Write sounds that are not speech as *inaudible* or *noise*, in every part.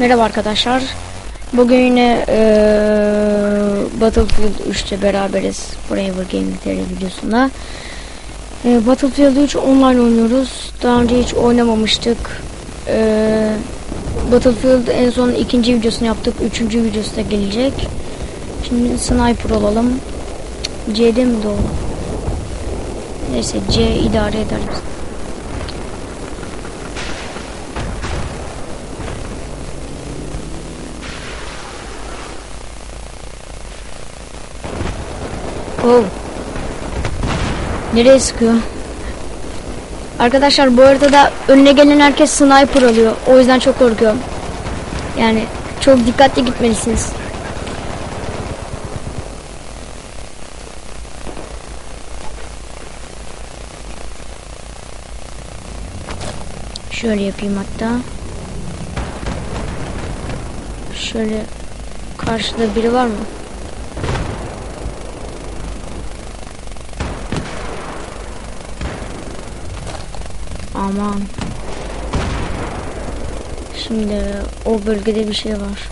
Merhaba arkadaşlar. Bugün yine eee Battlefield 3'te beraberiz. Forever Gaming TR videosunda. Eee, Battlefield 3 online oynuyoruz. Daha önce hiç oynamamıştık. Eee, Battlefield en son ikinci videosunu yaptık. Üçüncü videosu da gelecek. Şimdi sniper olalım. C'de mi doğru? Neyse C idare eder Oh. Nereye sıkıyor? Arkadaşlar bu arada da önüne gelen herkes sniper alıyor. O yüzden çok korkuyorum. Yani çok dikkatli gitmelisiniz. Şöyle yapayım hatta. Şöyle karşıda biri var mı? Aman. Şimdi o bölgede bir şey var.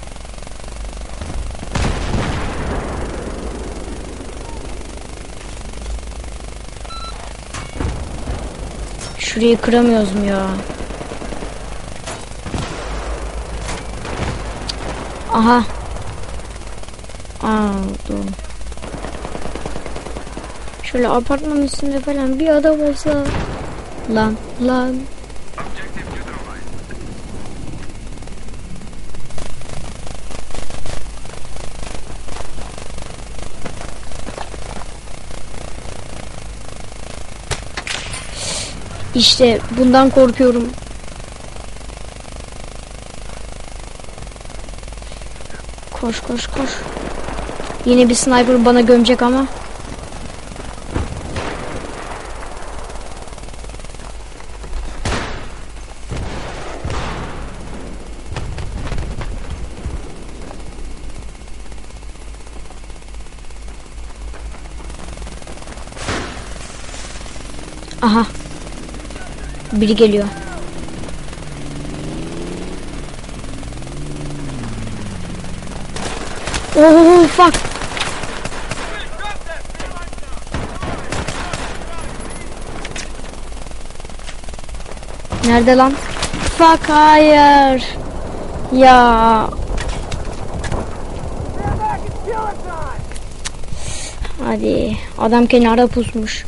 Şurayı kıramıyoruz mu ya? Aha. Aa, doğru. Şöyle apartmanın üstünde falan bir adam olsa. Lan lan. İşte bundan korkuyorum. Koş koş koş. Yine bir sniper bana gömecek ama. Aha. Biri geliyor. Oh fuck. Nerede lan? Fuck hayır. Ya. Hadi. Adam kenara pusmuş.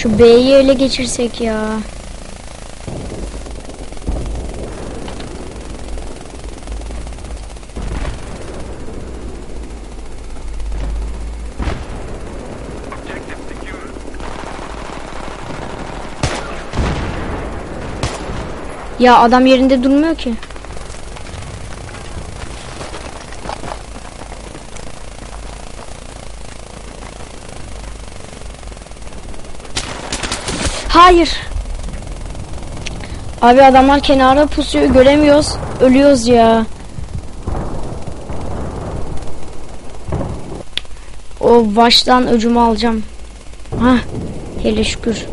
Şu B'yi ele geçirsek ya. Ya adam yerinde durmuyor ki. Hayır. Abi adamlar kenara pusuyor göremiyoruz. Ölüyoruz ya. O baştan öcümü alacağım. Hah. Hele şükür.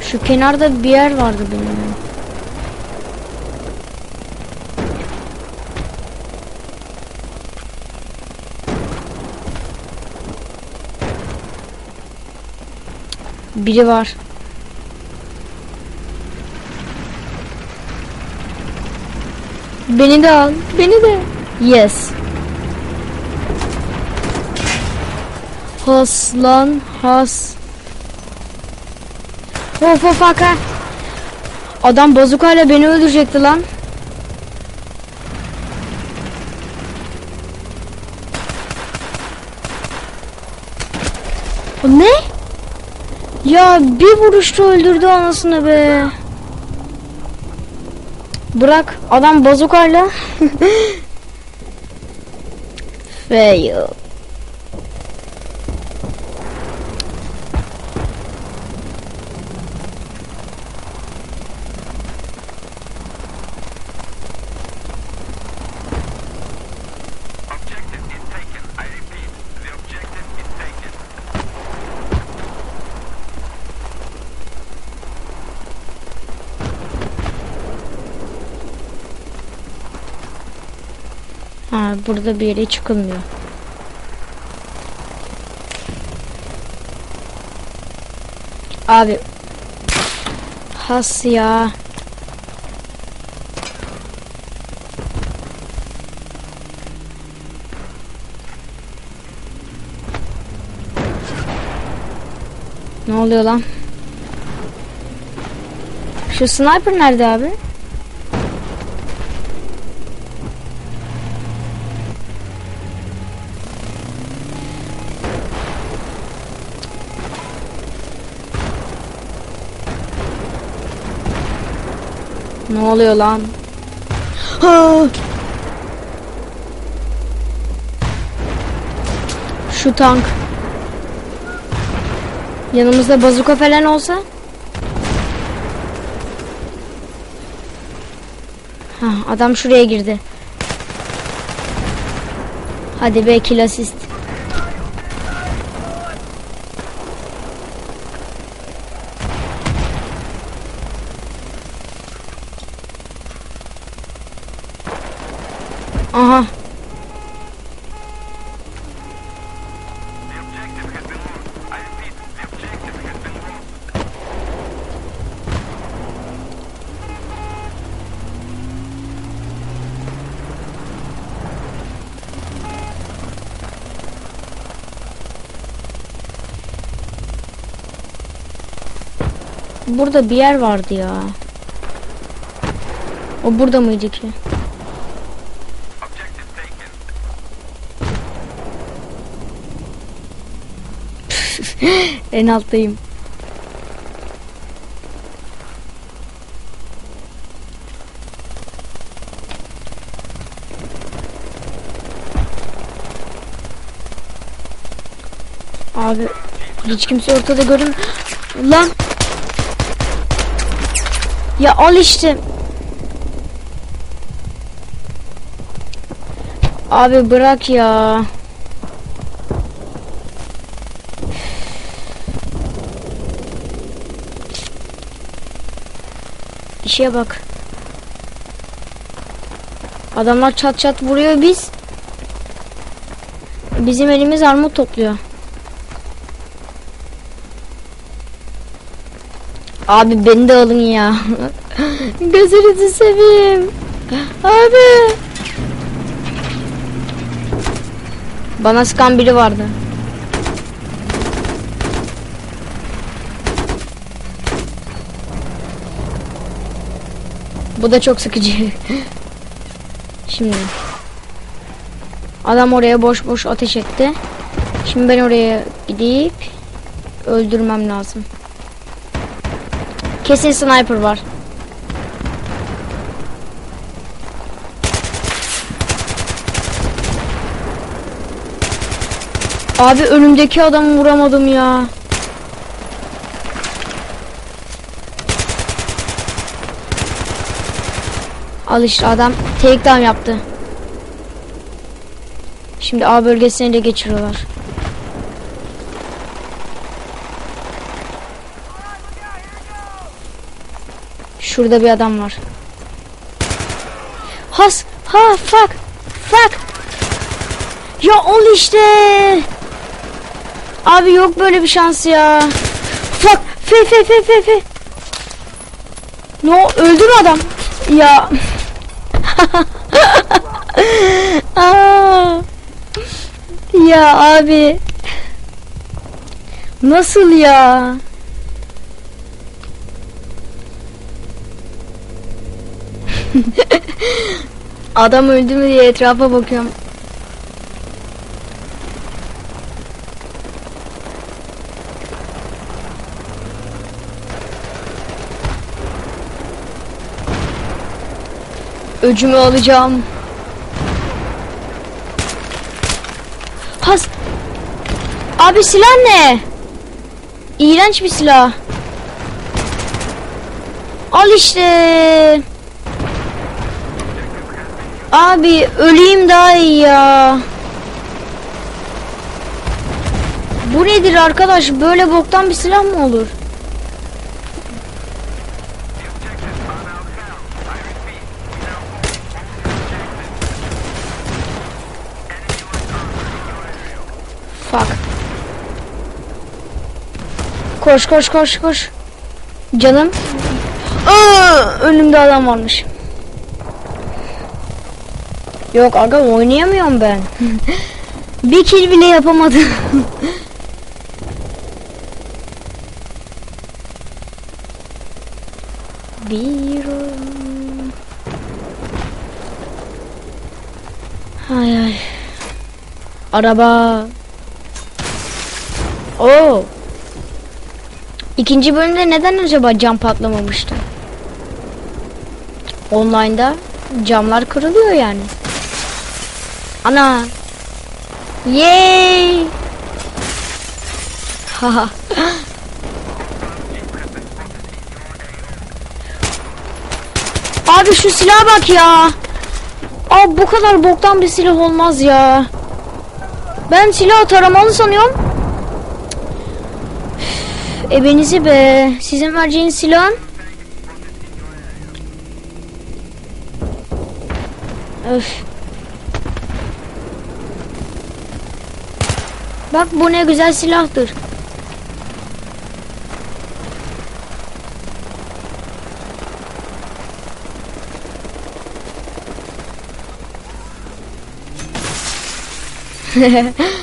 Şu kenarda bir yer vardı benim. Biri var. Beni de al. Beni de. Yes. Has lan has. Of of ha. Adam bazukayla beni öldürecekti lan. Ne? Ya bir vuruşta öldürdü anasını be. Bırak adam bazukayla. *laughs* Fail. Burada bir yere çıkılmıyor. Abi. Has ya. Ne oluyor lan? Şu sniper nerede abi? Ne oluyor lan? Ha! Şu tank. Yanımızda bazuka falan olsa? Ha, adam şuraya girdi. Hadi be kill assist. Aha. The objective has been lost. I repeat, the objective has been lost. Burada bir yer vardı ya. O burada mıydı ki? *gasps* En alttayım. Abi hiç kimse ortada görün. Lan. Ya al işte. Abi bırak ya. İşe bak. Adamlar çat çat vuruyor biz. Bizim elimiz armut topluyor. Abi beni de alın ya. *laughs* Gözünüzü seveyim. Abi. Bana sıkan biri vardı. Bu da çok sıkıcı. Şimdi. Adam oraya boş boş ateş etti. Şimdi ben oraya gidip öldürmem lazım. Kesin sniper var. Abi önümdeki adamı vuramadım ya. Al işte adam takedown yaptı. Şimdi A bölgesine de geçiriyorlar. Şurada bir adam var. Has ha fuck fuck. Ya ol işte. Abi yok böyle bir şans ya. Fuck fe fe fe fe fe. No öldü mü adam? Ya. Ya abi. Nasıl ya? *laughs* Adam öldü mü diye etrafa bakıyorum. Öcümü alacağım. Has. Abi silah ne? İğrenç bir silah. Al işte. Abi öleyim daha iyi ya. Bu nedir arkadaş? Böyle boktan bir silah mı olur? Koş koş koş koş. Canım. Aa, önümde adam varmış. Yok aga oynayamıyorum ben. *laughs* Bir kill bile yapamadım. *laughs* Bir. Hay ay. Araba. Oo. İkinci bölümde neden acaba cam patlamamıştı? Online'da camlar kırılıyor yani. Ana. Yay. Haha. *laughs* Abi şu silaha bak ya. Abi bu kadar boktan bir silah olmaz ya. Ben silah taramalı sanıyorum. Ebenizi be. Sizin vereceğiniz silahın. Öf. Bak bu ne güzel silahtır. *laughs*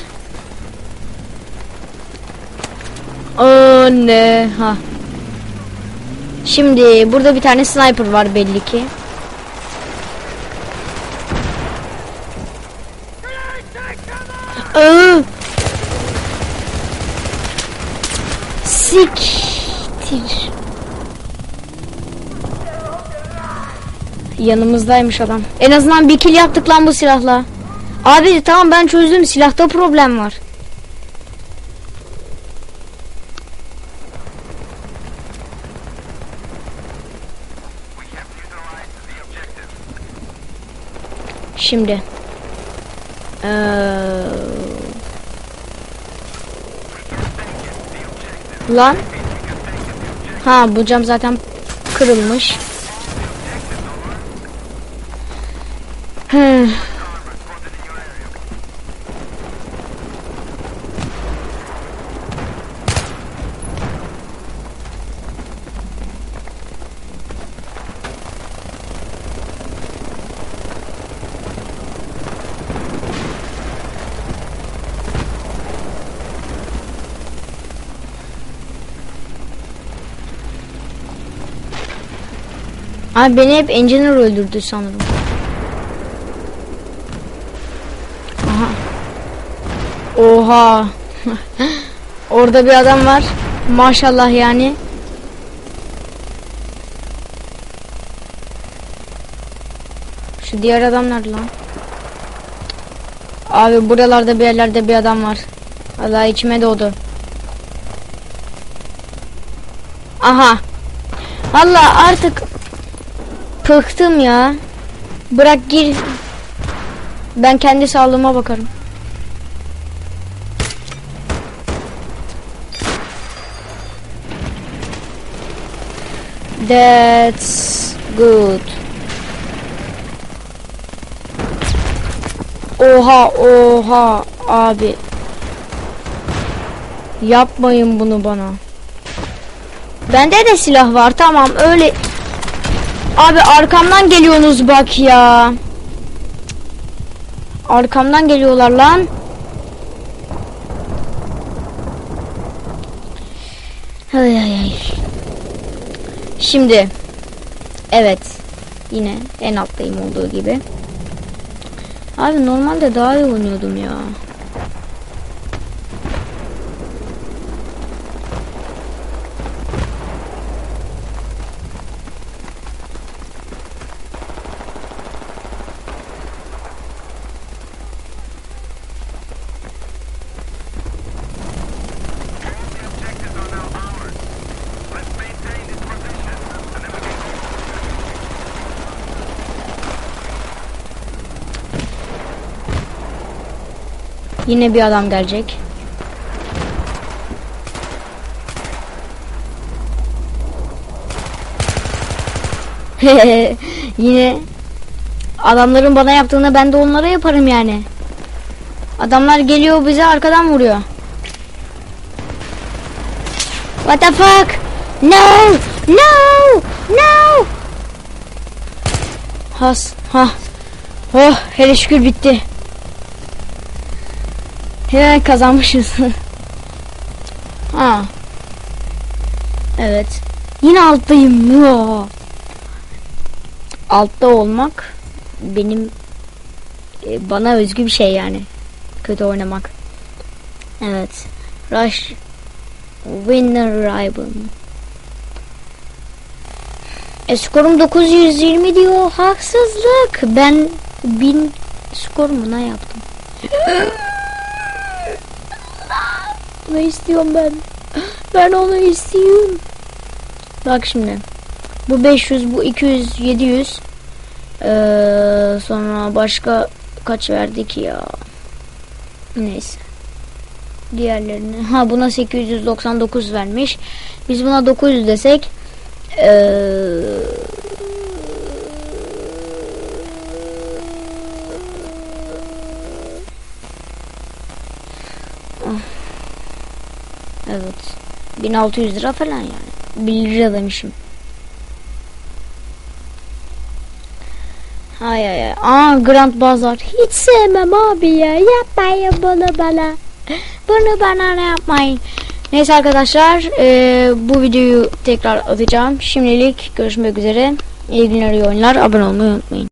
Anne ha. Şimdi burada bir tane sniper var belli ki. Aa! Siktir. Yanımızdaymış adam. En azından bir kill yaptık lan bu silahla. Abi tamam ben çözdüm silahta problem var. Şimdi. Eee, lan. Ha bu cam zaten kırılmış. Hmm. Abi beni hep engineer öldürdü sanırım. Aha. Oha. *laughs* Orada bir adam var. Maşallah yani. Şu diğer adam nerede lan? Abi buralarda bir yerlerde bir adam var. Allah içime doğdu. Aha. Allah artık Bıktım ya. Bırak gir. Ben kendi sağlığıma bakarım. That's good. Oha oha abi. Yapmayın bunu bana. Bende de silah var tamam öyle Abi arkamdan geliyorsunuz bak ya. Arkamdan geliyorlar lan. Ay ay ay. Şimdi evet yine en alttayım olduğu gibi. Abi normalde daha iyi oynuyordum ya. Yine bir adam gelecek. *laughs* Yine adamların bana yaptığını ben de onlara yaparım yani. Adamlar geliyor bize arkadan vuruyor. What the fuck? No! No! No! Has. Ha. Oh hele şükür bitti. Hemen kazanmışız. ha. Evet. Yine alttayım. Altta olmak benim e, bana özgü bir şey yani. Kötü oynamak. Evet. Rush Winner Ribbon. E skorum 920 diyor. Haksızlık. Ben 1000 skorumu ne yaptım? *laughs* ne istiyorum ben? Ben onu istiyorum. Bak şimdi. Bu 500, bu 200, 700. Ee, sonra başka kaç verdik ya? Neyse. Diğerlerini. Ha buna 899 vermiş. Biz buna 900 desek ee, Evet. 1600 lira falan yani. 1 lira demişim. Hay hay hay. Aa Grand Bazar. Hiç sevmem abi ya. Yapmayın bunu bana. Bunu bana ne yapmayın. Neyse arkadaşlar. eee, bu videoyu tekrar atacağım. Şimdilik görüşmek üzere. İyi günler iyi oyunlar. Abone olmayı unutmayın.